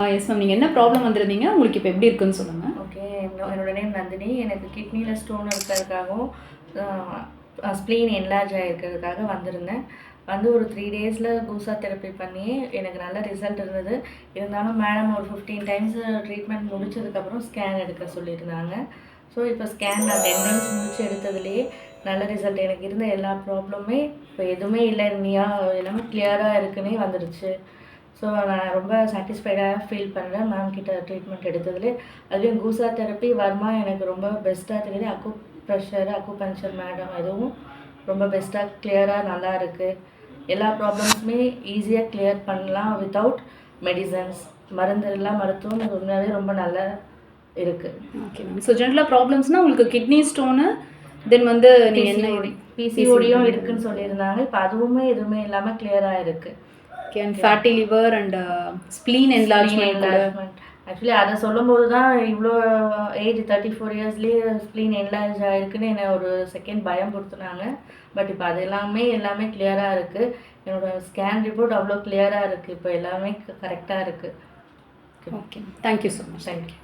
Yes ma'am நீங்கள் என்ன problem வந்திருந்தீங்க உங்களுக்கு இப்போ எப்படி இருக்குன்னு சொல்லுங்கள் ஓகே என்னோட நேம் நந்தினி. எனக்கு கிட்னியில் ஸ்டோன் இருக்கிறதுக்காகவும் ஸ்ப்ளீன் என்லார்ஜ் ஆகிருக்கிறதுக்காக வந்திருந்தேன். வந்து ஒரு த்ரீ டேஸில் கூசா தெரப்பி பண்ணி எனக்கு நல்ல ரிசல்ட் இருந்தது. இருந்தாலும் மேடம் ஒரு ஃபிஃப்டீன் டைம்ஸ் ட்ரீட்மெண்ட் முடிச்சதுக்கப்புறம் ஸ்கேன் எடுக்க சொல்லியிருந்தாங்க. ஸோ இப்போ ஸ்கேன் நான் டென் டைம்ஸ் முடிச்சு எடுத்ததுலேயே நல்ல ரிசல்ட் எனக்கு இருந்த எல்லா ப்ராப்ளமே இப்போ எதுவுமே இல்லை நீயா எல்லாமே கிளியராக இருக்குன்னே வந்துடுச்சு ஸோ நான் ரொம்ப சாட்டிஸ்ஃபைடாக ஃபீல் பண்ணுறேன் மேம் கிட்ட ட்ரீட்மெண்ட் எடுத்ததுலே அதுலேயும் கூசா தெரப்பி வர்மா எனக்கு ரொம்ப பெஸ்ட்டாக தெரியுது. அக்கு ப்ரெஷர் அக்கு பஞ்சர் மேடம் எதுவும் ரொம்ப பெஸ்ட்டாக கிளியராக நல்லா இருக்குது எல்லா ப்ராப்ளம்ஸுமே ஈஸியாக கிளியர் பண்ணலாம் வித்தவுட் மெடிசன்ஸ் மருந்து எல்லாம் மருத்துவம் இது உண்மையாகவே ரொம்ப நல்லா இருக்குது ஓகே மேம் ஸோ ஜென்ரலாக ப்ராப்ளம்ஸ்னால் உங்களுக்கு கிட்னி ஸ்டோனு தென் வந்து நீங்கள் என்ன பிசிஓடியும் இருக்குன்னு சொல்லியிருந்தாங்க. இப்போ அதுவுமே எதுவுமே இல்லாமல் கிளியராக இருக்குது okay and fatty liver and spleen enlargement actually அதை சொல்லும்போது தான் இவ்வளோ ஏஜ் தேர்ட்டி ஃபோர் இயர்ஸ்லேயே ஸ்ப்ளீன் என்லார்ஜ் ஆயிருக்குன்னு என்னை ஒரு செகண்ட் பயம் கொடுத்துனாங்க பட் இப்போ அது எல்லாமே எல்லாமே கிளியராக இருக்குது என்னோட ஸ்கேன் ரிப்போர்ட் அவ்வளோ கிளியராக இருக்குது இப்போ எல்லாமே கரெக்டாக இருக்குது okay thank you so much thank you